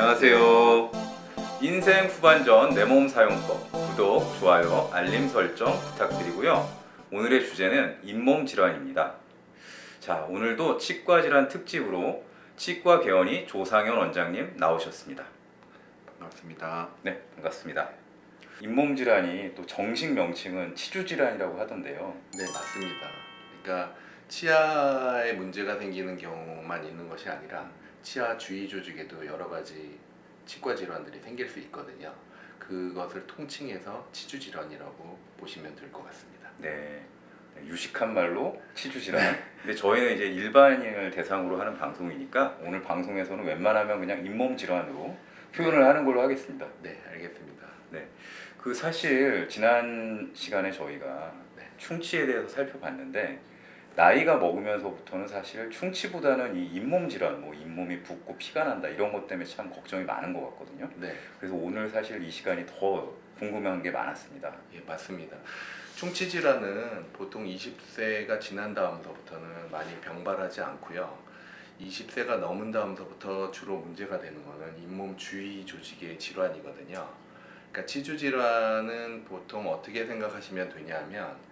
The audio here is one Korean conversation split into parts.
안녕하세요. 인생 후반전 내 몸 사용법 구독, 좋아요, 알림 설정 부탁드리고요. 오늘의 주제는 잇몸 질환입니다. 자, 오늘도 치과 질환 특집으로 치과 개원이 조상현 원장님 나오셨습니다. 반갑습니다. 네, 반갑습니다. 잇몸 질환이 또 정식 명칭은 치주 질환이라고 하던데요. 네, 맞습니다. 그러니까 치아에 문제가 생기는 경우만 있는 것이 아니라 치아 주위 조직에도 여러 가지 치과 질환들이 생길 수 있거든요. 그것을 통칭해서 치주 질환이라고 보시면 될 것 같습니다. 네. 유식한 말로 치주 질환. 근데 저희는 이제 일반인을 대상으로 하는 방송이니까 오늘 방송에서는 웬만하면 그냥 잇몸 질환으로 표현을 하는 걸로 하겠습니다. 네, 알겠습니다. 그 사실 지난 시간에 저희가 네. 충치에 대해서 살펴봤는데 나이가 먹으면서부터는 사실 충치보다는 이 잇몸 질환, 뭐 잇몸이 붓고 피가 난다 이런 것 때문에 참 걱정이 많은 것 같거든요. 네, 그래서 오늘 사실 이 시간이 더 궁금한 게 많았습니다. 예, 맞습니다. 충치 질환은 보통 20세가 지난 다음서부터는 많이 병발하지 않고요. 20세가 넘은 다음서부터 주로 문제가 되는 거는 잇몸 주위 조직의 질환이거든요. 그러니까 치주 질환은 보통 어떻게 생각하시면 되냐면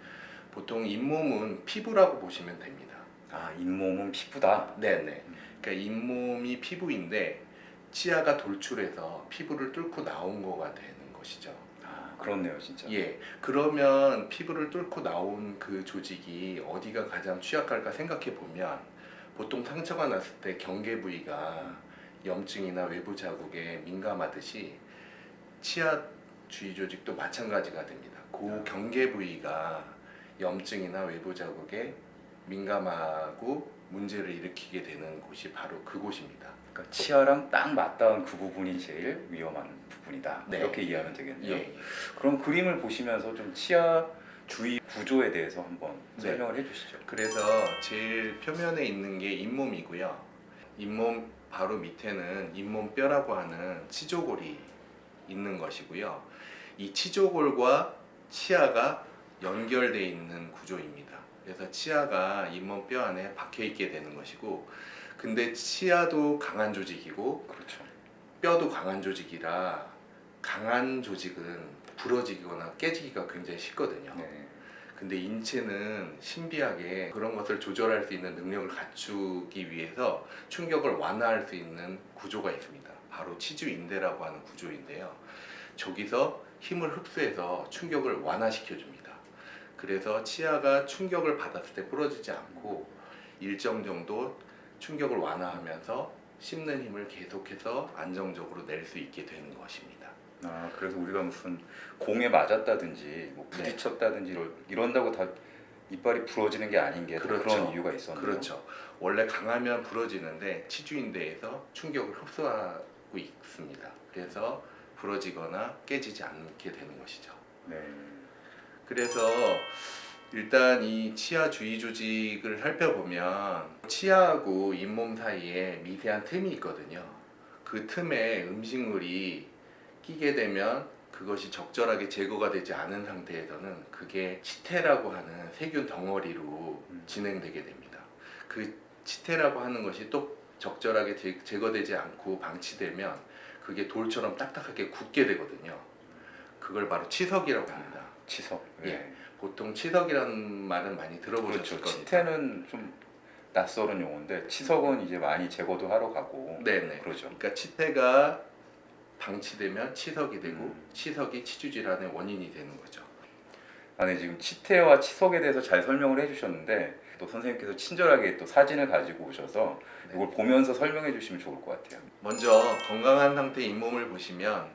보통 잇몸은 피부라고 보시면 됩니다. 아, 잇몸은 피부다. 네네. 그러니까 잇몸이 피부인데 치아가 돌출해서 피부를 뚫고 나온 거가 되는 것이죠. 아, 그렇네요, 진짜. 예. 그러면 피부를 뚫고 나온 그 조직이 어디가 가장 취약할까 생각해 보면 보통 상처가 났을 때 경계 부위가 염증이나 외부 자국에 민감하듯이 치아 주위 조직도 마찬가지가 됩니다. 그 경계 부위가 염증이나 외부 자국에 민감하고 문제를 일으키게 되는 곳이 바로 그곳입니다. 그러니까 치아랑 딱 맞닿은 그 부분이 제일 위험한 부분이다. 네. 이렇게 이해하면 되겠네요. 예. 그럼 그림을 보시면서 좀 치아 주위 구조에 대해서 한번 네. 설명을 해주시죠. 그래서 제일 표면에 있는 게 잇몸이고요. 잇몸 바로 밑에는 잇몸뼈라고 하는 치조골이 있는 것이고요. 이 치조골과 치아가 연결되어 있는 구조입니다. 그래서 치아가 잇몸 뼈 안에 박혀 있게 되는 것이고, 근데 치아도 강한 조직이고 그렇죠. 뼈도 강한 조직이라 강한 조직은 부러지거나 깨지기가 굉장히 쉽거든요. 네. 근데 인체는 신비하게 그런 것을 조절할 수 있는 능력을 갖추기 위해서 충격을 완화할 수 있는 구조가 있습니다. 바로 치주인대라고 하는 구조인데요. 저기서 힘을 흡수해서 충격을 완화시켜 줍니다. 그래서 치아가 충격을 받았을 때 부러지지 않고 일정 정도 충격을 완화하면서 씹는 힘을 계속해서 안정적으로 낼 수 있게 되는 것입니다. 아 그래서 우리가 무슨 공에 맞았다든지 뭐 네. 부딪혔다든지 이럴- 이런다고 다 이빨이 부러지는 게 아닌 게 그렇죠. 그런 이유가 있었네요. 그렇죠. 원래 강하면 부러지는데 치주인대에서 충격을 흡수하고 있습니다. 그래서 부러지거나 깨지지 않게 되는 것이죠. 네. 그래서 일단 이 치아 주위 조직을 살펴보면 치아하고 잇몸 사이에 미세한 틈이 있거든요. 그 틈에 음식물이 끼게 되면 그것이 적절하게 제거가 되지 않은 상태에서는 그게 치태라고 하는 세균 덩어리로 음. 진행되게 됩니다. 그 치태라고 하는 것이 또 적절하게 제- 제거되지 않고 방치되면 그게 돌처럼 딱딱하게 굳게 되거든요. 그걸 바로 치석이라고 합니다. 치석. 예. 보통 치석이라는 말은 많이 들어보셨을 그렇죠. 겁니다. 치태는 좀 낯설은 용어인데 치석은 이제 많이 제거도 하러 가고 네네. 그러죠. 그러니까 치태가 방치되면 치석이 되고 음. 치석이 치주 질환의 원인이 되는 거죠. 아, 네, 지금 치태와 치석에 대해서 잘 설명을 해주셨는데 또 선생님께서 친절하게 또 사진을 가지고 오셔서 네. 이걸 보면서 설명해 주시면 좋을 것 같아요. 먼저 건강한 상태의 잇몸을 보시면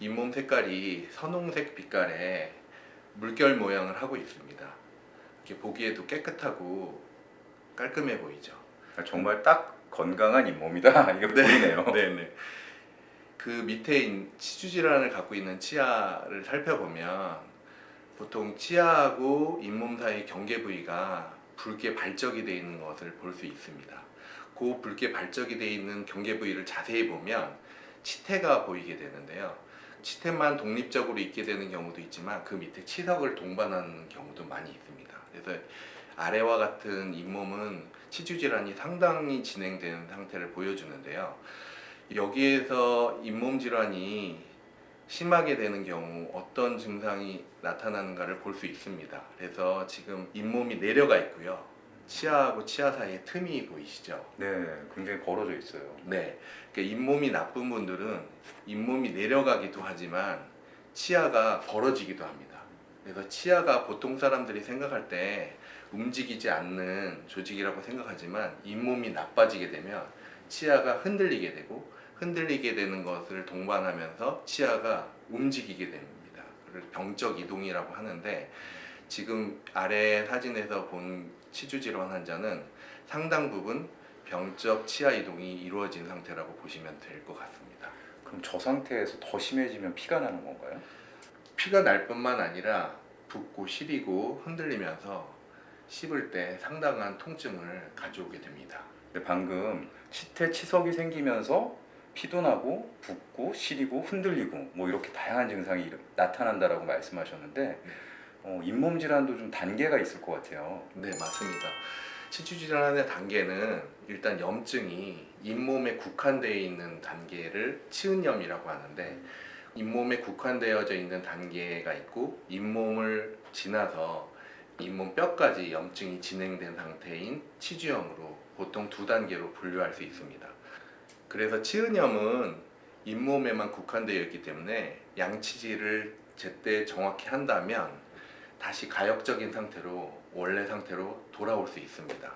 잇몸 색깔이 선홍색 빛깔의 물결 모양을 하고 있습니다. 이렇게 보기에도 깨끗하고 깔끔해 보이죠. 아, 정말 딱 건강한 잇몸이다 이게 보이네요. 네네. 그 밑에 치주 질환을 갖고 있는 치아를 살펴보면 보통 치아하고 잇몸 사이 경계 부위가 붉게 발적이 되어 있는 것을 볼 수 있습니다. 그 붉게 발적이 되어 있는 경계 부위를 자세히 보면 치태가 보이게 되는데요. 치태만 독립적으로 있게 되는 경우도 있지만 그 밑에 치석을 동반하는 경우도 많이 있습니다. 그래서 아래와 같은 잇몸은 치주 질환이 상당히 진행된 상태를 보여주는데요. 여기에서 잇몸 질환이 심하게 되는 경우 어떤 증상이 나타나는가를 볼 수 있습니다. 그래서 지금 잇몸이 내려가 있고요. 치아하고 치아 사이에 틈이 보이시죠? 네, 굉장히 벌어져 있어요. 네. 그러니까 잇몸이 나쁜 분들은 잇몸이 내려가기도 하지만 치아가 벌어지기도 합니다. 그래서 치아가 보통 사람들이 생각할 때 움직이지 않는 조직이라고 생각하지만 잇몸이 나빠지게 되면 치아가 흔들리게 되고 흔들리게 되는 것을 동반하면서 치아가 움직이게 됩니다. 그걸 병적 이동이라고 하는데 지금 아래 사진에서 본 치주 질환 환자는 상당 부분 병적 치아 이동이 이루어진 상태라고 보시면 될 것 같습니다. 그럼 저 상태에서 더 심해지면 피가 나는 건가요? 피가 날 뿐만 아니라 붓고 시리고 흔들리면서 씹을 때 상당한 통증을 가져오게 됩니다. 근데 방금 치태 치석이 생기면서 피도 나고 붓고 시리고 흔들리고 뭐 이렇게 다양한 증상이 일- 나타난다라고 말씀하셨는데 어, 잇몸 질환도 좀 단계가 있을 것 같아요. 네, 맞습니다. 치주 질환의 단계는 일단 염증이 잇몸에 국한되어 있는 단계를 치은염이라고 하는데 잇몸에 국한되어져 있는 단계가 있고 잇몸을 지나서 잇몸 뼈까지 염증이 진행된 상태인 치주염으로 보통 두 단계로 분류할 수 있습니다. 그래서 치은염은 잇몸에만 국한되어 있기 때문에 양치질을 제때 정확히 한다면 다시 가역적인 상태로 원래 상태로 돌아올 수 있습니다.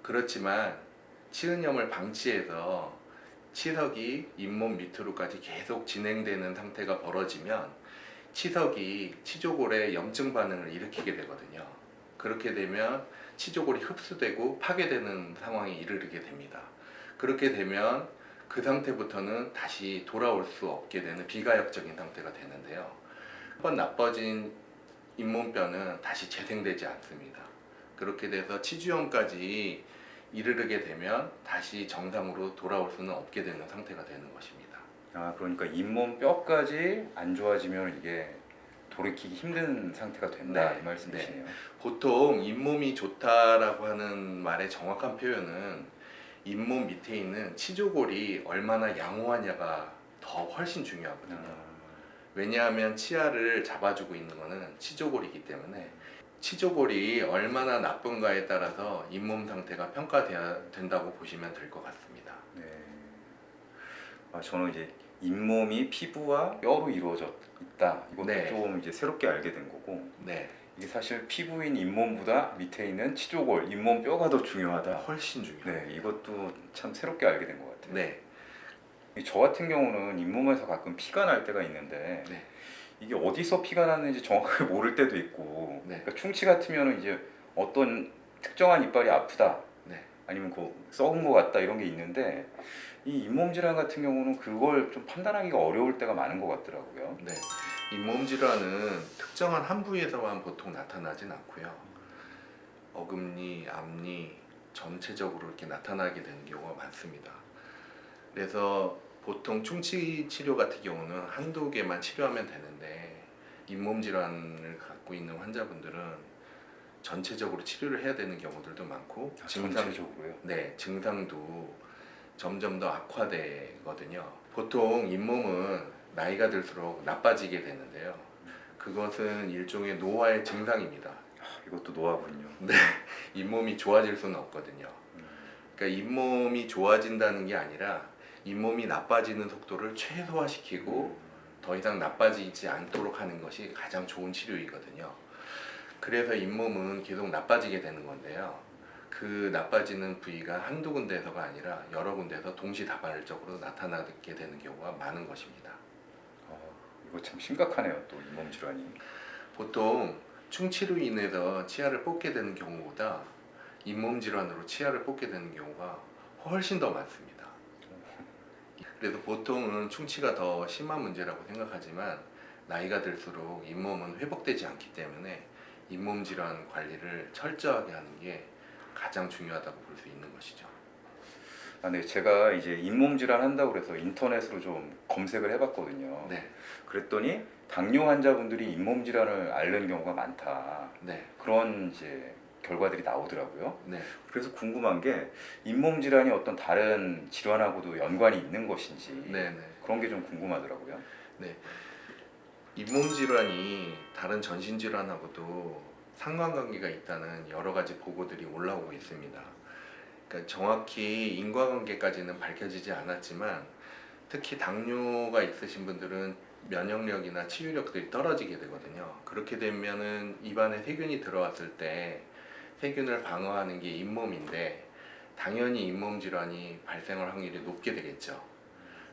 그렇지만 치은염을 방치해서 치석이 잇몸 밑으로까지 계속 진행되는 상태가 벌어지면 치석이 치조골에 염증 반응을 일으키게 되거든요. 그렇게 되면 치조골이 흡수되고 파괴되는 상황에 이르게 됩니다. 그렇게 되면 그 상태부터는 다시 돌아올 수 없게 되는 비가역적인 상태가 되는데요. 한번 나빠진 잇몸뼈는 다시 재생되지 않습니다. 그렇게 돼서 치주염까지 이르게 되면 다시 정상으로 돌아올 수는 없게 되는 상태가 되는 것입니다. 아 그러니까 잇몸 뼈까지 안 좋아지면 이게 돌이키기 힘든 상태가 된다 네, 이 말씀이시네요. 보통 잇몸이 좋다라고 하는 말의 정확한 표현은 잇몸 밑에 있는 치조골이 얼마나 양호하냐가 더 훨씬 중요하거든요. 아, 왜냐하면 치아를 잡아주고 있는 것은 치조골이기 때문에 치조골이 얼마나 나쁜가에 따라서 잇몸 상태가 평가된다고 보시면 될 것 같습니다. 네. 아 저는 이제 잇몸이 피부와 뼈로 이루어져 있다. 이것도 네. 좀 이제 새롭게 알게 된 거고 네, 이게 사실 피부인 잇몸보다 밑에 있는 치조골, 잇몸 뼈가 더 중요하다. 훨씬 중요해요. 네, 이것도 참 새롭게 알게 된 것 같아요. 네, 저 같은 경우는 잇몸에서 가끔 피가 날 때가 있는데 네. 이게 어디서 피가 나는지 정확하게 모를 때도 있고 네. 그러니까 충치 같으면 이제 어떤 특정한 이빨이 아프다 네. 아니면 그 썩은 것 같다 이런 게 있는데 이 잇몸 질환 같은 경우는 그걸 좀 판단하기가 어려울 때가 많은 것 같더라고요. 네. 잇몸 질환은 특정한 한 부위에서만 보통 나타나진 않고요. 어금니, 앞니 전체적으로 이렇게 나타나게 되는 경우가 많습니다. 그래서 보통 충치 치료 같은 경우는 한두 개만 치료하면 되는데 잇몸 질환을 갖고 있는 환자분들은 전체적으로 치료를 해야 되는 경우들도 많고 증상 아, 전체적으로요. 네, 증상도 점점 더 악화되거든요. 보통 잇몸은 나이가 들수록 나빠지게 되는데요. 그것은 일종의 노화의 증상입니다. 아, 이것도 노하군요. 잇몸이 좋아질 수는 없거든요. 음, 그러니까 잇몸이 좋아진다는 게 아니라 잇몸이 나빠지는 속도를 최소화시키고 더 이상 나빠지지 않도록 하는 것이 가장 좋은 치료이거든요. 그래서 잇몸은 계속 나빠지게 되는 건데요. 그 나빠지는 부위가 한두 군데에서가 아니라 여러 군데에서 동시다발적으로 나타나게 되는 경우가 많은 것입니다. 어, 이거 참 심각하네요. 또 잇몸 질환이. 보통 충치로 인해서 치아를 뽑게 되는 경우보다 잇몸 질환으로 치아를 뽑게 되는 경우가 훨씬 더 많습니다. 그래서 보통은 충치가 더 심한 문제라고 생각하지만 나이가 들수록 잇몸은 회복되지 않기 때문에 잇몸 질환 관리를 철저하게 하는 게 가장 중요하다고 볼 수 있는 것이죠. 아, 네, 제가 이제 잇몸 질환 한다고 그래서 인터넷으로 좀 검색을 해봤거든요. 네, 그랬더니 당뇨 환자분들이 잇몸 질환을 앓는 경우가 많다. 네, 그런 이제 결과들이 나오더라고요. 네. 그래서 궁금한 게 잇몸 질환이 어떤 다른 질환하고도 연관이 있는 것인지 네, 네. 그런 게 좀 궁금하더라고요. 잇몸 질환이 다른 전신 질환하고도 상관관계가 있다는 여러 가지 보고들이 올라오고 있습니다. 그러니까 정확히 인과관계까지는 밝혀지지 않았지만 특히 당뇨가 있으신 분들은 면역력이나 치유력들이 떨어지게 되거든요. 그렇게 되면은 입안에 세균이 들어왔을 때 세균을 방어하는 게 잇몸인데 당연히 잇몸 질환이 발생할 확률이 높게 되겠죠.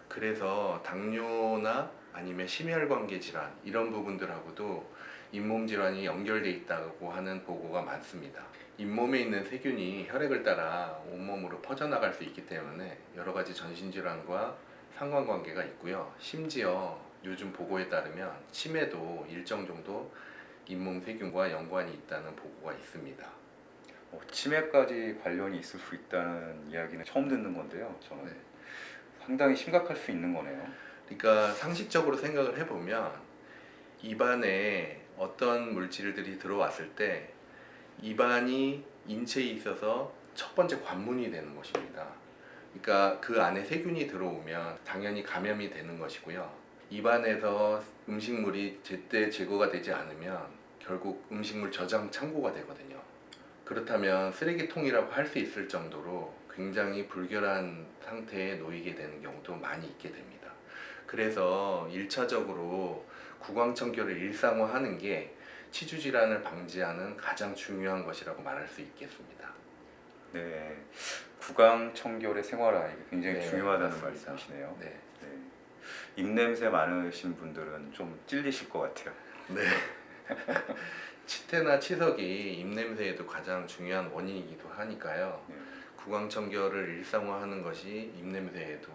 그래서 당뇨나 아니면 심혈관계 질환 이런 부분들하고도 잇몸 질환이 연결돼 있다고 하는 보고가 많습니다. 잇몸에 있는 세균이 혈액을 따라 온몸으로 퍼져나갈 수 있기 때문에 여러 가지 전신 질환과 상관관계가 있고요. 심지어 요즘 보고에 따르면 치매도 일정 정도 잇몸 세균과 연관이 있다는 보고가 있습니다. 어, 치매까지 관련이 있을 수 있다는 이야기는 처음 듣는 건데요. 저는 네. 상당히 심각할 수 있는 거네요. 그러니까 상식적으로 생각을 해보면 입안에 어떤 물질들이 들어왔을 때 입안이 인체에 있어서 첫 번째 관문이 되는 것입니다. 그러니까 그 안에 세균이 들어오면 당연히 감염이 되는 것이고요. 입안에서 음식물이 제때 제거가 되지 않으면 결국 음식물 저장 창고가 되거든요. 그렇다면 쓰레기통이라고 할 수 있을 정도로 굉장히 불결한 상태에 놓이게 되는 경우도 많이 있게 됩니다. 그래서 1차적으로 구강청결을 일상화하는 게 치주 질환을 방지하는 가장 중요한 것이라고 말할 수 있겠습니다. 네, 구강 청결의 생활화 이게 굉장히 네, 중요하다는 맞습니다. 말씀이시네요. 네. 네. 입냄새 많으신 분들은 좀 찔리실 것 같아요. 네. 치태나 치석이 입냄새에도 가장 중요한 원인이기도 하니까요. 네. 구강청결을 일상화하는 것이 입냄새에도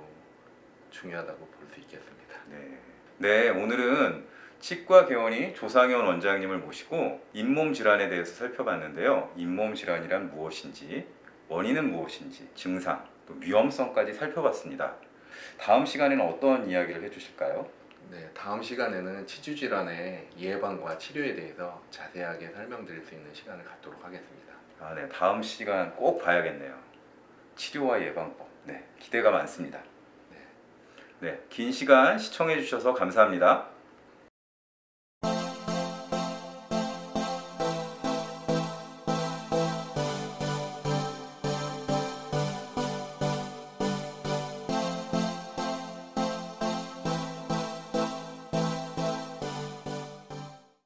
중요하다고 볼 수 있겠습니다. 네. 네, 오늘은 치과 개원이 조상현 원장님을 모시고 잇몸 질환에 대해서 살펴봤는데요. 잇몸 질환이란 무엇인지, 원인은 무엇인지, 증상, 또 위험성까지 살펴봤습니다. 다음 시간에는 어떤 이야기를 해주실까요? 네, 다음 시간에는 치주 질환의 예방과 치료에 대해서 자세하게 설명드릴 수 있는 시간을 갖도록 하겠습니다. 아, 네, 다음 시간 꼭 봐야겠네요. 치료와 예방법. 네, 기대가 많습니다. 네, 긴 시간 시청해 주셔서 감사합니다.